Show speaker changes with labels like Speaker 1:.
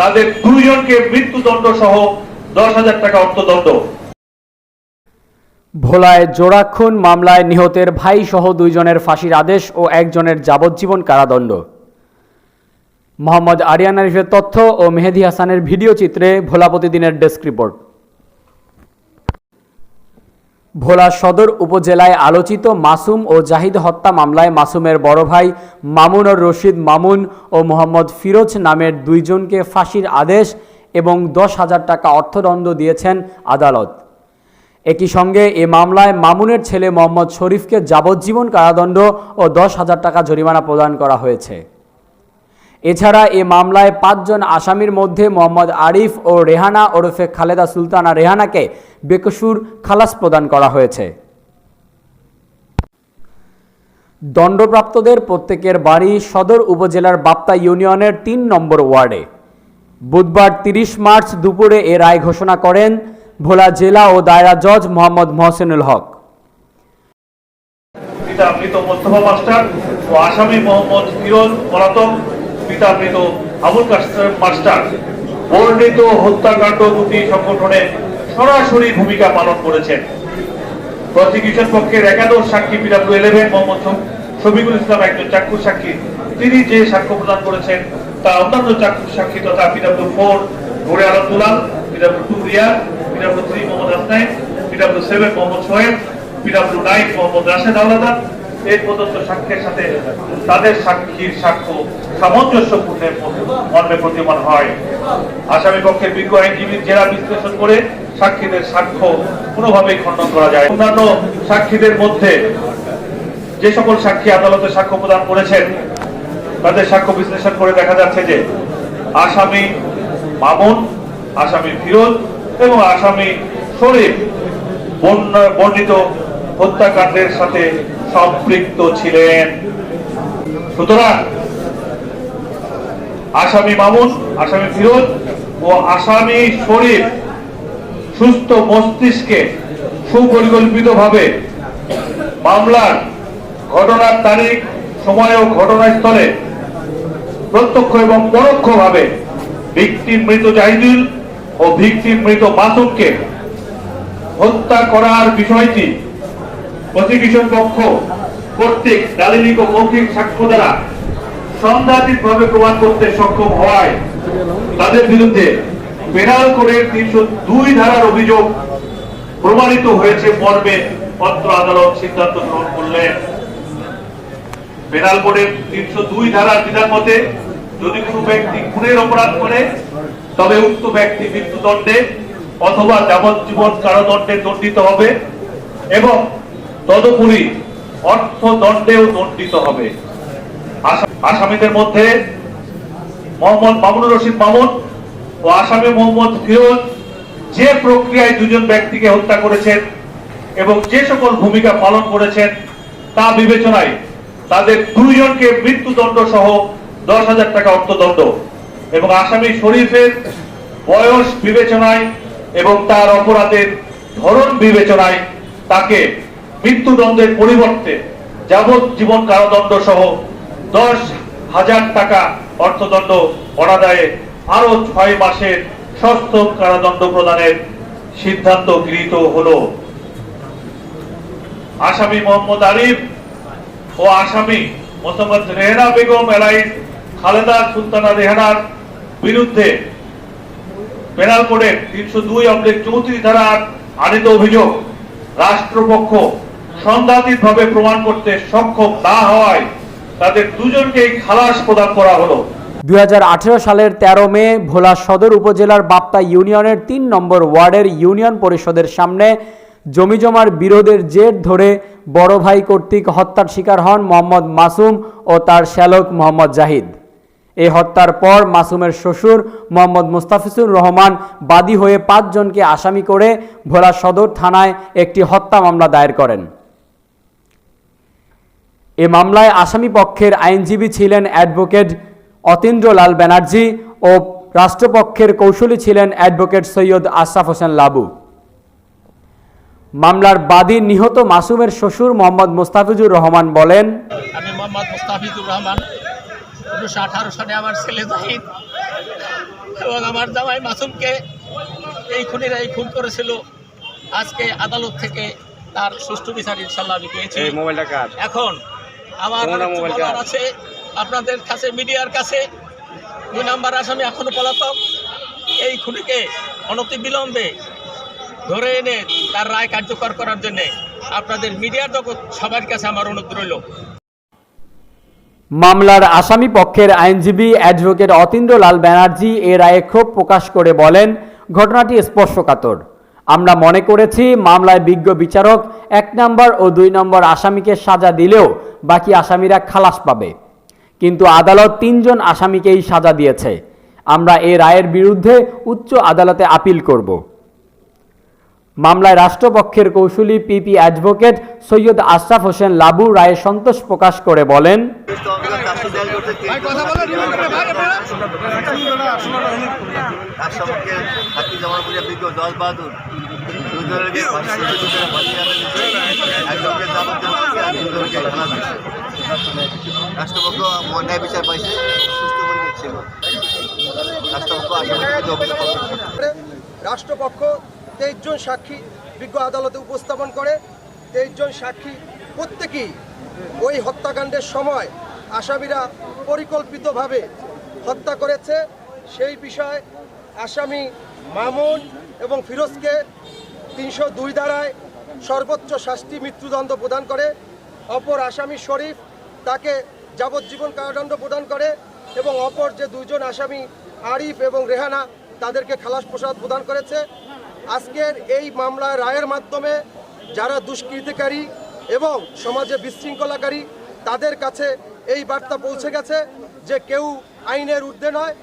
Speaker 1: তাদের দুইজনকে মৃত্যুদণ্ড সহ দশ হাজার টাকা অর্থদণ্ড।
Speaker 2: ভোলায় জোড়াক্ষণ মামলায় নিহতের ভাই সহ দুইজনের ফাঁসির আদেশ ও একজনের যাবজ্জীবন কারাদণ্ড। মোহাম্মদ আরিয়ান আরিফের তথ্য ও মেহেদি হাসানের ভিডিও চিত্রে ভোলাপতি দিনের ডেস্ক রিপোর্ট। ভোলা সদর উপজেলায় আলোচিত মাসুম ও জাহিদ হত্যা মামলায় মাসুমের বড় ভাই মামুনুর রশিদ মামুন ও মোহাম্মদ ফিরোজ নামের দুইজনকে ফাঁসির আদেশ এবং দশ হাজার টাকা অর্থদণ্ড দিয়েছেন আদালত। একই সঙ্গে এ মামলায় মামুনের ছেলে মোহাম্মদ শরীফকে যাবজ্জীবন কারাদণ্ড ও দশ হাজার টাকা জরিমানা প্রদান করা হয়েছে। এছাড়া এ মামলায় পাঁচজন আসামির মধ্যে মোহাম্মদ আরিফ ও রেহানা ওরফে খালেদা সুলতানা রেহানাকে বেকসুর খালাস প্রদান করা হয়েছে। দণ্ডপ্রাপ্তদের প্রত্যেকের বাড়ি সদর উপজেলার বাপ্তা ইউনিয়নের তিন নম্বর ওয়ার্ডে। বুধবার তিরিশ মার্চ দুপুরে এ রায় ঘোষণা করেন ভোলা জেলা ও দায়রা জজ মোহাম্মদ মহসেনুল হক।
Speaker 1: আসামি মোহাম্মদ ফিরোজ পলাতক পিতা আবুল কাসেম মাস্টার, বর্ণিত হত্যাকাণ্ড দুটি সংগঠনে সরাসরি ভূমিকা পালন করেছেন। প্রসিকিউশন পক্ষের একাদশ সাক্ষী পিডাব্লিউ ইলেভেন মোহাম্মদ শফিকুল ইসলাম একজন চাক্ষুষ সাক্ষী। তিনি যে সাক্ষ্য প্রদান করেছেন তা অন্যান্য চাক্ষুষ সাক্ষী তথা পিডাব্লিউ ফোর ঘুরে Alam Dulal PW two Riya PW three Mohammad Hasnain PW seven Mohammad Soheb PW nine Mohammad Rashed Awlada এই প্রদত্ত সাক্ষ্যের সাথে তাদের সাক্ষীর সাক্ষ্য সামঞ্জস্যপূর্ণের মর্মে প্রতিমান হয়। আসামি পক্ষের বিজ্ঞ আইনজীবীর জেরা বিশ্লেষণ করে সাক্ষীদের সাক্ষ্য কোনোভাবেই খণ্ডন করা যায় অন্যান্য সাক্ষীদের মধ্যে যে সকল সাক্ষী আদালতে সাক্ষ্য প্রদান করেছেন, তাদের সাক্ষ্য বিশ্লেষণ করে দেখা যাচ্ছে যে আসামি মামুন, আসামি ফিরোজ এবং আসামি শরীফ বর্ণ- বর্ণিত হত্যাকাণ্ডের সাথে সম্পৃক্ত ছিলেন। সুতরাং আসামি মামুন, আসামি ফিরোজ ও আসামি শরীফ সুস্থ মস্তিষ্কে সুপরিকল্পিতভাবে মামলার ঘটনার তারিখ, সময় ও ঘটনাস্থলে প্রত্যক্ষ এবং পরোক্ষভাবে ভিকটিম মৃত জাহিদুল ও ভিকটিম মৃত মাসুমকে হত্যা করার বিষয়টি প্রসিকিউশন পক্ষ কর্তৃক দালিলিক ও মৌখিক সাক্ষ্য দ্বারা সন্দেহাতীতভাবে প্রমাণ করতে সক্ষম হওয়ায় তাদের বিরুদ্ধে পেনাল কোডের তিনশো দুই ধারার অভিযোগ প্রমাণিত হয়েছে মর্মে পত্র আদালত সিদ্ধান্ত গ্রহণ করলেন। পেনাল কোডের তিনশো দুই ধারার বিধান মতে, যদি কোনো ব্যক্তি খুনের অপরাধ করে, তবে উক্ত ব্যক্তি মৃত্যুদণ্ডে অথবা যাবজ্জীবন কারাদণ্ডে দণ্ডিত হবে এবং তদুপরি অর্থদণ্ডেও দণ্ডিত হবে। আসা- আসামিদের মধ্যে মোহাম্মদ মামুনুর রশিদ মামুন ও আসামি মোহাম্মদ ফিরোজ যে প্রক্রিয়ায় দুজন ব্যক্তিকে হত্যা করেছেন এবং যে সকল ভূমিকা পালন করেছেন তা বিবেচনায় তাদের দুইজনকে মৃত্যুদণ্ড সহ দশ হাজার টাকা অর্থদণ্ড এবং আসামি শরীফের বয়স বিবেচনায় এবং তার অপরাধের ধরন বিবেচনায় তাকে মৃত্যুদণ্ডের পরিবর্তে যাবজ্জীবন কারাদণ্ড সহ দশ হাজার টাকা অর্থদণ্ড অনাদায়ে আরও ছয় মাসের ষষ্ঠ কারাদণ্ড প্রদানের সিদ্ধান্ত গৃহীত হলো। আসামি মোহাম্মদ আরিফ ও আসামি মোহাম্মদ রেহনা বেগম এলাইন খালেদা সুলতানা রেহানার বিরুদ্ধে পেনাল কোডের তিনশো দুই অব্লিক চৌত্রিশ ধারার আনিত অভিযোগ রাষ্ট্রপক্ষ সন্দেহাতীতভাবে প্রমাণ করতে সক্ষম না হওয়ায় তাদের দুজনকেই খালাস প্রদান করা হলো।
Speaker 2: দুই সালের ১৩ মে ভোলা সদর উপজেলার বাপ্তা ইউনিয়নের তিন নম্বর ওয়ার্ডের ইউনিয়ন পরিষদের সামনে জমিজমার বিরোধের জের ধরে বড় ভাই কর্তৃক হত্যার শিকার হন মোহাম্মদ মাসুম ও তার শ্যালক মোহাম্মদ জাহিদ। এই হত্যার পর মাসুমের শ্বশুর মোহাম্মদ মুস্তাফিজুর রহমান বাদী হয়ে পাঁচজনকে আসামি করে ভোলা সদর থানায় একটি হত্যা মামলা দায়ের করেন। এ মামলায় আসামি পক্ষের আইনজীবী ছিলেন অ্যাডভোকেট অতীন্দ্রলাল ব্যানার্জি ও রাষ্ট্রপক্ষের কৌশলী ছিলেন অ্যাডভোকেট সৈয়দ আশরাফ হোসেন লাবু। মামলার বাদী নিহত মাসুমের শ্বশুর মোহাম্মদ মুস্তাফিজুর রহমান বলেন
Speaker 3: আমি মোহাম্মদ মুস্তাফিজুর রহমান উনিশশো আঠারো সালে আমার ছেলে জাহিদ এবং আমার জামাই মাসুমকে এই খুনিরা এই খুন করেছিল। আজকে আদালত থেকে তার সুষ্ঠু বিচার ইনশাল্লাহ আমি পেয়েছি।
Speaker 4: এই মোবাইলটা কার?
Speaker 3: এখন আমার? আছে আপনাদের কাছে মিডিয়ার কাছে। দুই নাম্বার আসামি এখনও পলাতক। এই খুনিকে অনতিবিলম্বে ধরে এনে তার রায় কার্যকর করার জন্য আপনাদের মিডিয়ার জগৎ সবার কাছে আমার অনুরোধ রইল।
Speaker 2: মামলার আসামি পক্ষের আইনজীবী অ্যাডভোকেট অতীন্দ্রলাল ব্যানার্জি এ রায়ে ক্ষোভ প্রকাশ করে বলেন ঘটনাটি স্পর্শকাতর। আমরা মনে করেছি মামলায় বিজ্ঞ বিচারক এক নম্বর ও দুই নম্বর আসামিকে সাজা দিলেও বাকি আসামিরা খালাস পাবে। কিন্তু আদালত তিনজন আসামিকেই সাজা দিয়েছে। আমরা এ রায়ের বিরুদ্ধে উচ্চ আদালতে আপিল করব। মামলায় রাষ্ট্রপক্ষের কৌশলী পিপি অ্যাডভোকেট সৈয়দ আশরাফ হোসেন লাবু রায়ে সন্তোষ প্রকাশ করে বলেন
Speaker 5: হাতি বিজ্ঞ দল বাহাদুর দুজনকে একজনকে আর দুজনকে রাষ্ট্রপক্ষ ন্যায় বিচার পাইছে সুস্থ পরিবেশ ছিল
Speaker 6: রাষ্ট্রপক্ষ তেইশ জন সাক্ষী বিজ্ঞ আদালতে উপস্থাপন করে তেইশ জন সাক্ষী প্রত্যেকেই ওই হত্যাকাণ্ডের সময় আসামিরা পরিকল্পিতভাবে হত্যা করেছে। সেই বিষয়ে আসামি মামুন এবং ফিরোজকে তিনশো দুই ধারায় সর্বোচ্চ শাস্তি মৃত্যুদণ্ড প্রদান করে। অপর আসামি শরীফ তাকে যাবজ্জীবন কারাদণ্ড প্রদান করে এবং অপর যে দুইজন আসামি আরিফ এবং রেহানা তাদেরকে খালাস প্রসাদ প্রদান করেছে। আজকের এই মামলার রায়ের মাধ্যমে যারা দুষ্কৃতিকারী এবং সমাজে বিশৃঙ্খলাকারী তাদের কাছে এই বার্তা পৌঁছে গেছে যে কেউ আইনের ঊর্ধ্বে নয়